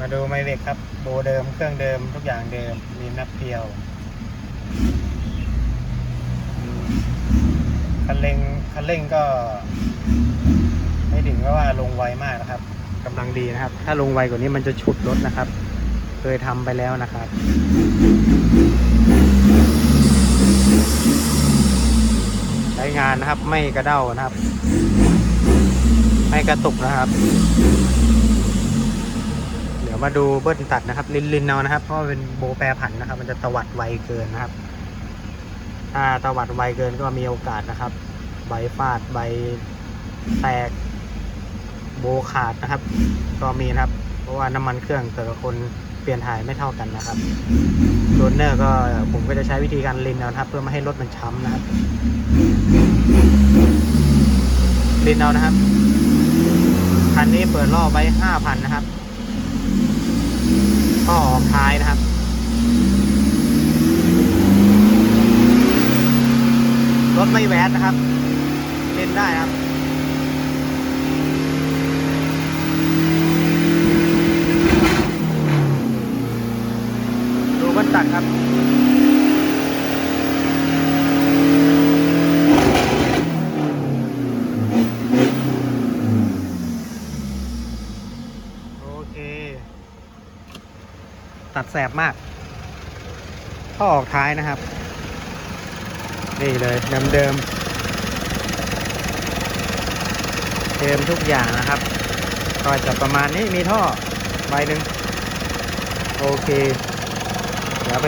มาดูไมเวกครับโบเดิมเครื่องเดิมทุกอย่างเดิมมีนับเพียวคันเร่งคันเร่งก็ ไม่ถึงกับว่าลงไวมากนะครับกำลังดีนะครับ ถ้าลงไวกว่านี้มันจะฉุดรถนะครับ เคยทำไปแล้วนะครับใช้งานนะครับไม่กระเด้านะครับ ไม่กระตุกนะครับ มาดูเบิ้ลตัดนะครับ ลินลินเอานะครับ เพราะเป็นโบแปรผันนะครับ มันจะตวัดไวเกินนะครับ ถ้าตวัดไวเกินก็มีโอกาสนะครับ ใบฟาดใบแตกโบขาดนะครับ ก็มีนะครับ เพราะว่าน้ำมันเครื่องแต่ละคนเปลี่ยนถ่ายไม่เท่ากันนะครับโดนเนอร์ก็ผมก็จะใช้วิธีการลินเอานะครับ เพื่อไม่ให้รถมันช้ำนะครับลินเอานะครับคันนี้เปิดรอบไว้ห้าพันนะครับ ท้ายนะครับรถไม่แวดนะครับ เล่นได้นะครับดูบันตัดครับ โอเค ตัดแสบมากท่อออกท้ายนะครับ นี่เลยเดิมเดิมเดิมทุกอย่างนะครับ ก็จะประมาณนี้มีท่อใบหนึ่งโอเค